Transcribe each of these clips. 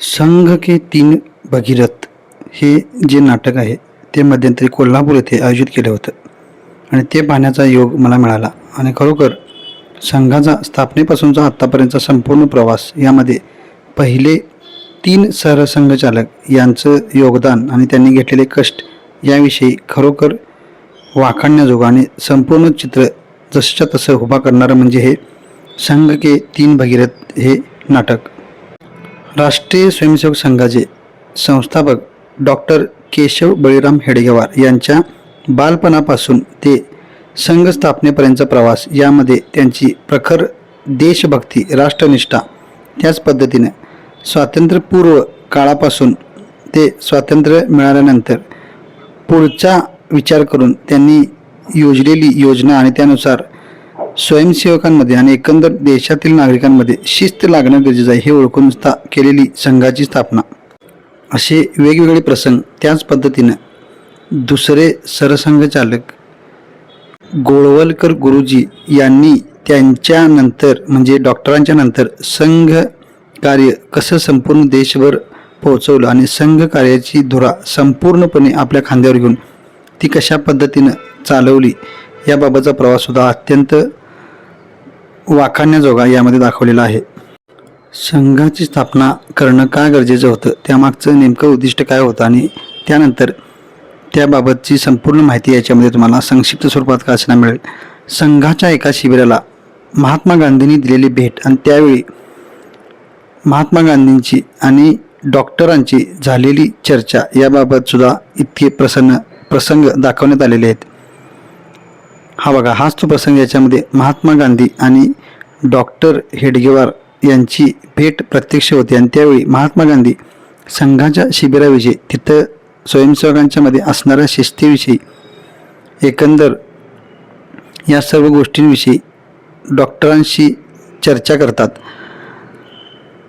संघ के तीन भगीरथ हे जे नाटक आहे ते मध्यंतरी कोल्हापूर येथे आयोजित केलं होतं. आणि ते पाहण्याचा योग मला मिळाला. आणि खरोखर संघाचा स्थापनेपासूनचा आत्तापर्यंतचा संपूर्ण प्रवास यामध्ये पहिले तीन सरसंघचालक यांचं योगदान आणि त्यांनी घेतलेले कष्ट याविषयी खरोखर वाखाणण्याजोगं आणि संपूर्ण चित्र जसंच्या तसं उभा करणारं म्हणजे हे संघ के तीन भगीरथ हे नाटक. राष्ट्रीय स्वयंसेवक संघाचे संस्थापक डॉक्टर केशव बळीराम हेडगेवार यांच्या बालपणापासून ते संघ स्थापनेपर्यंतचा प्रवास यामध्ये त्यांची प्रखर देशभक्ती राष्ट्रनिष्ठा त्याच पद्धतीने स्वातंत्र्यपूर्व काळापासून ते स्वातंत्र्य मिळाल्यानंतर पुढचा विचार करून त्यांनी योजलेली योजना आणि त्यानुसार स्वयंसेवकांमध्ये आणि एकंदर देशातील नागरिकांमध्ये शिस्त लागणं गरजेचं आहे हे ओळखून स्था केलेली संघाची स्थापना. असे वेगवेगळे प्रसंग त्याच पद्धतीनं दुसरे सरसंघचालक गोळवलकर गुरुजी यांनी त्यांच्यानंतर म्हणजे डॉक्टरांच्या नंतर संघ कार्य कसं संपूर्ण देशभर पोहोचवलं आणि संघ कार्याची धुरा संपूर्णपणे आपल्या खांद्यावर घेऊन ती कशा पद्धतीनं चालवली याबाबतचा प्रवाससुद्धा अत्यंत वाखाणण्याजोगा यामध्ये दाखवलेला आहे. संघाची स्थापना करणं का गरजेचं होतं? त्यामागचं नेमकं उद्दिष्ट काय होतं? आणि त्यानंतर त्याबाबतची संपूर्ण माहिती याच्यामध्ये तुम्हाला संक्षिप्त स्वरूपात का असणार मिळेल. संघाच्या एका शिबिराला महात्मा गांधींनी दिलेली भेट आणि त्यावेळी महात्मा गांधींची आणि डॉक्टरांची झालेली चर्चा याबाबतसुद्धा इतके प्रसन्न प्रसंग दाखवण्यात आलेले आहेत. हा बघा हाच तो प्रसंग याच्यामध्ये महात्मा गांधी आणि डॉक्टर हेडगेवार यांची भेट प्रत्यक्ष होती. आणि त्यावेळी महात्मा गांधी संघाच्या शिबिराविषयी तिथं स्वयंसेवकांच्या मध्ये असणाऱ्या शिस्तीविषयी एकंदर या सर्व गोष्टींविषयी डॉक्टरांशी चर्चा करतात.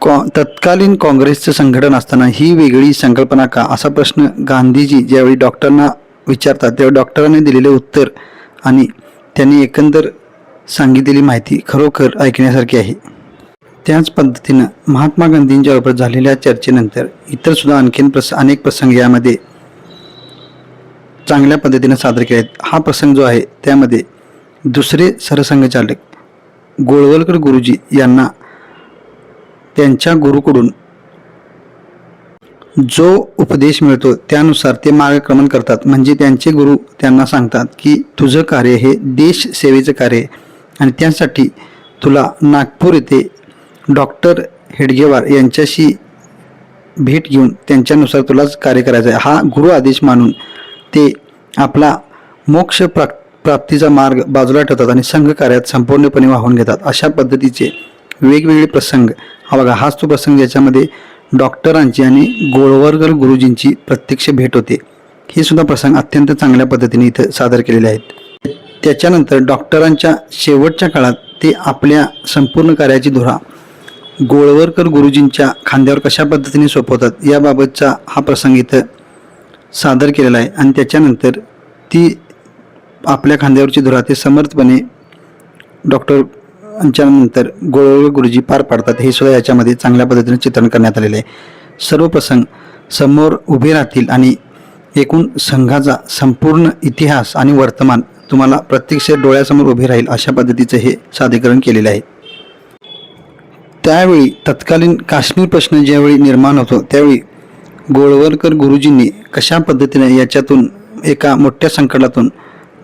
कॉ तत्कालीन काँग्रेसचं संघटन असताना ही वेगळी संकल्पना का? असा प्रश्न गांधीजी ज्यावेळी डॉक्टरांना विचारतात त्यावेळी डॉक्टरांनी दिलेले उत्तर आणि त्यांनी एकंदर सांगितलेली माहिती खरोखर ऐकण्यासारखी आहे. त्याच पद्धतीनं महात्मा गांधींच्याबरोबर झालेल्या चर्चेनंतर इतर सुद्धा आणखीन प्रस अनेक प्रसंग यामध्ये चांगल्या पद्धतीनं सादर केले आहेत हा प्रसंग जो आहे त्यामध्ये दुसरे सरसंघचालक गोळवलकर गुरुजी यांना त्यांच्या गुरुकडून जो उपदेश मिळतो त्यानुसार ते मार्गक्रमण करतात. म्हणजे त्यांचे गुरु त्यांना सांगतात की तुझं कार्य हे देश सेवेचं कार्य आहे आणि त्यासाठी तुला नागपूर येथे डॉक्टर हेडगेवार यांच्याशी भेट घेऊन त्यांच्यानुसार तुलाच कार्य करायचं आहे हा गुरु आदेश मानून ते आपला मोक्ष प्रा प्राप्तीचा मार्ग बाजूला ठेवतात आणि संघ कार्यात संपूर्णपणे वाहून घेतात. अशा पद्धतीचे वेगवेगळे प्रसंग. हा बघा हाच तो प्रसंग ज्याच्यामध्ये डॉक्टरांची आणि गोळवरकर गुरुजींची प्रत्यक्ष भेट होते. हे सुद्धा प्रसंग अत्यंत चांगल्या पद्धतीने इथं सादर केलेले आहेत. त्याच्यानंतर डॉक्टरांच्या शेवटच्या काळात ते आपल्या संपूर्ण कार्याची धुरा गोळवरकर गुरुजींच्या खांद्यावर कशा पद्धतीने सोपवतात याबाबतचा हा प्रसंग इथं सादर केलेला आहे. आणि त्याच्यानंतर ती आपल्या खांद्यावरची धुरा ते समर्थपणे डॉक्टर नंतर गोळवळ गुरुजी पार पाडतात. हे सुद्धा याच्यामध्ये चांगल्या पद्धतीने चित्रण करण्यात आलेले आहे. सर्व प्रसंग समोर उभे राहतील आणि एकूण संघाचा संपूर्ण इतिहास आणि वर्तमान तुम्हाला प्रत्यक्ष डोळ्यासमोर उभे राहील अशा पद्धतीचं हे सादरीकरण केलेलं आहे. त्यावेळी तत्कालीन काश्मीर प्रश्न ज्यावेळी निर्माण होतो त्यावेळी गोळवलकर गुरुजींनी कशा पद्धतीने याच्यातून एका मोठ्या संकटातून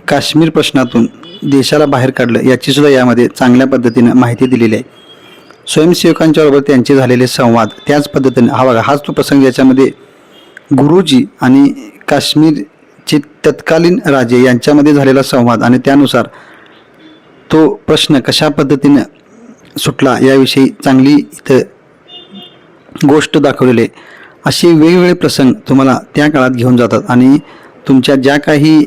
काश्मीर प्रश्नातून देशाला बाहेर काढलं याची सुद्धा यामध्ये चांगल्या पद्धतीनं माहिती दिलेली आहे. स्वयंसेवकांच्याबरोबर त्यांचे झालेले संवाद त्याच पद्धतीने हा बघा हाच तो प्रसंग याच्यामध्ये गुरुजी आणि काश्मीरचे तत्कालीन राजे यांच्यामध्ये झालेला संवाद आणि त्यानुसार तो प्रश्न कशा पद्धतीनं सुटला याविषयी चांगली इथं गोष्ट दाखवलेली आहे. असे वेगवेगळे प्रसंग तुम्हाला त्या काळात घेऊन जातात आणि तुमच्या ज्या काही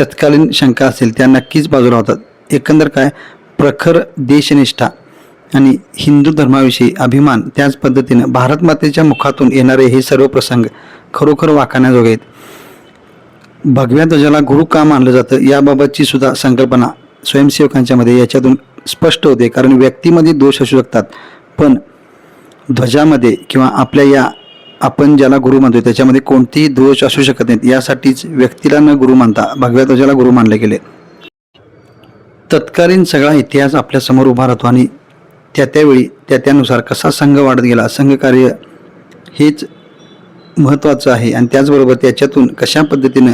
तत्कालीन शंका असेल त्या नक्कीच बाजूला होतात. एकंदर काय? प्रखर देशनिष्ठा आणि हिंदू धर्माविषयी अभिमान त्याच पद्धतीनं भारत मातेच्या मुखातून येणारे हे सर्व प्रसंग खरोखर वाकण्याजोगे आहेत. भगव्या ध्वजाला गुरु का मानलं जातं? याबाबतची सुद्धा संकल्पना स्वयंसेवकांच्या मध्ये याच्यातून स्पष्ट होते. कारण व्यक्तीमध्ये दोष असू शकतात. पण ध्वजामध्ये किंवा आपल्या या आपण ज्याला गुरु मानतो त्याच्यामध्ये कोणतेही दोष असू शकत नाहीत. यासाठीच व्यक्तीला न गुरु मानता भगव्या ध्वजाला गुरु मानले गेले. तत्कालीन सगळा इतिहास आपल्यासमोर उभा राहतो आणि त्या त्यावेळी त्या त्यानुसार कसा संघ वाढत गेला संघकार्य हेच महत्त्वाचं आहे. आणि त्याचबरोबर त्याच्यातून कशा पद्धतीनं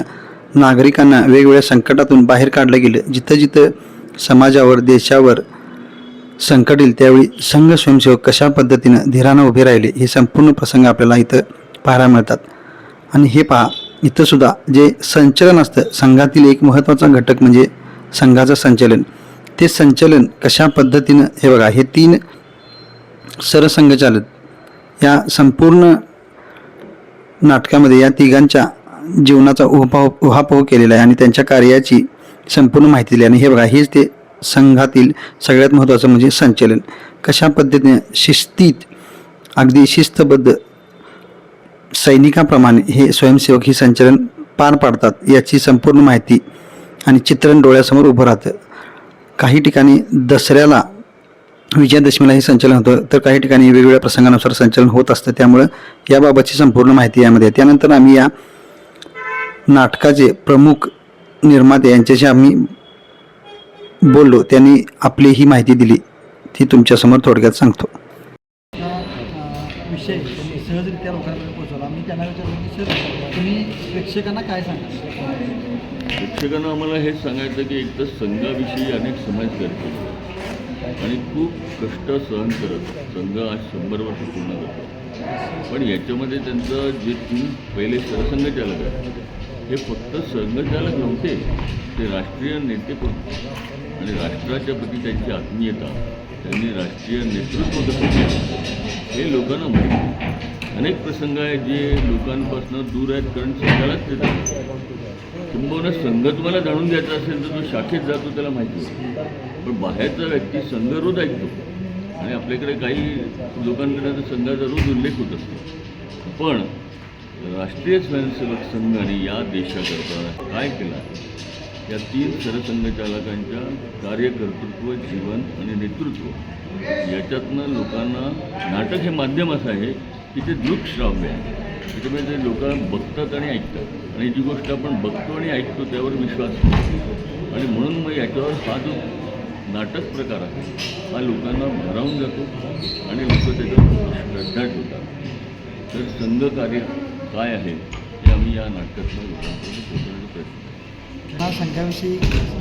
नागरिकांना वेगवेगळ्या संकटातून बाहेर काढलं गेलं जिथं जिथं समाजावर देशावर संकट येईल त्यावेळी संघ स्वयंसेवक कशा पद्धतीनं धीरानं उभे राहिले हे संपूर्ण प्रसंग आपल्याला इथं पाहायला मिळतात. आणि हे पहा इथंसुद्धा जे संचलन असतं संघातील एक महत्त्वाचा घटक म्हणजे संघाचं संचलन. ते संचलन कशा पद्धतीनं हे बघा हे तीन सरसंघचालक या संपूर्ण नाटकामध्ये या तिघांच्या जीवनाचा उहापोह उहापोह केलेला आहे आणि त्यांच्या कार्याची संपूर्ण माहिती दिली आणि हे बघा हेच ते संघातील सगळ्यात महत्त्वाचं म्हणजे संचलन. कशा पद्धतीने शिस्तीत अगदी शिस्तबद्ध सैनिकाप्रमाणे हे स्वयंसेवक ही संचलन पार पाडतात याची संपूर्ण माहिती आणि चित्रण डोळ्यासमोर उभं राहतं. काही ठिकाणी दसऱ्याला विजयादशमीला हे संचलन होतं तर काही ठिकाणी वेगवेगळ्या प्रसंगानुसार संचलन होत असतं. त्यामुळं याबाबतची संपूर्ण माहिती यामध्ये. त्यानंतर आम्ही या नाटकाचे प्रमुख निर्माते यांच्याशी आम्ही बोललो त्यांनी आपली ही माहिती दिली. ती तुमच्यासमोर थोडक्यात सांगतो. हा, अ, विषय तुम्ही सहजरित्या लोकांपर्यंत पोहोचवला. मी त्यांना विचारलं की सर तुम्ही प्रेक्षकांना काय सांगा प्रेक्षकांना आम्हाला हेच सांगायचं की एक तर संघाविषयी अनेक समाज करतो. आणि खूप कष्ट सहन करत संघ आज शंभर वर्ष पूर्ण करतो. पण याच्यामध्ये त्यांचं जे तीन पहिले सरसंघचालक आहेत हे फक्त संघचालक नव्हते ते राष्ट्रीय नेते पण. आणि राष्ट्राच्या प्रती त्यांची आत्मीयता त्यांनी राष्ट्रीय नेतृत्व कसं केलं हे लोकांना माहिती अनेक प्रसंग आहेत जे लोकांपासून दूर आहेत कारण संघालाच ते जातात किंबहुना संघ तुम्हाला जाणून घ्यायचा असेल तर तो शाखेत जातो त्याला माहिती पण बाहेरचा व्यक्ती संघ रोज ऐकतो. आणि आपल्याकडे काही लोकांकडे तर संघाचा रोज उल्लेख होत असतो. पण राष्ट्रीय स्वयंसेवक संघ आणि या देशाकरता काय केलं या तीन सरसंघचालकांच्या कार्यकर्तृत्व जीवन आणि नेतृत्व. याच्यातनं लोकांना नाटक हे माध्यम असं आहे की ते दृकश्राव्य आहे. त्याच्यामुळे ते लोक बघतात आणि ऐकतात. आणि जी गोष्ट आपण बघतो आणि ऐकतो त्यावर विश्वास ठेवतो. आणि म्हणून मग याच्यावर हा जो नाटक प्रकार आहे हा लोकांना भरावून जातो आणि लोक त्याच्यावर श्रद्धा ठेवतात. तर संघकार्य काय आहे हे आम्ही या नाटकातनं लोकांपर्यंत पोहोचवण्याचा प्रयत्न करतो. हा संघाविषयी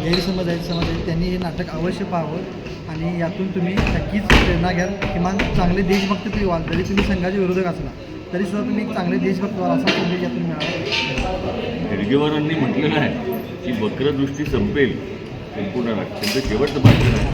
गैरसमज आहेत समज आहेत त्यांनी हे नाटक अवश्य पाहावं आणि यातून तुम्ही नक्कीच प्रेरणा घ्याल. किमान चांगले देशभक्त तरी व्हाल जरी तुम्ही संघाचे विरोधक असला तरी सुद्धा तुम्ही एक चांगले देशभक्त व्हाल असा संदेश यातून मिळाला. हेडगेवारांनी म्हटलेलं आहे की वक्रदृष्टी संपेल संपूर्ण नाटक त्यांचं शेवटचं भाषण आहे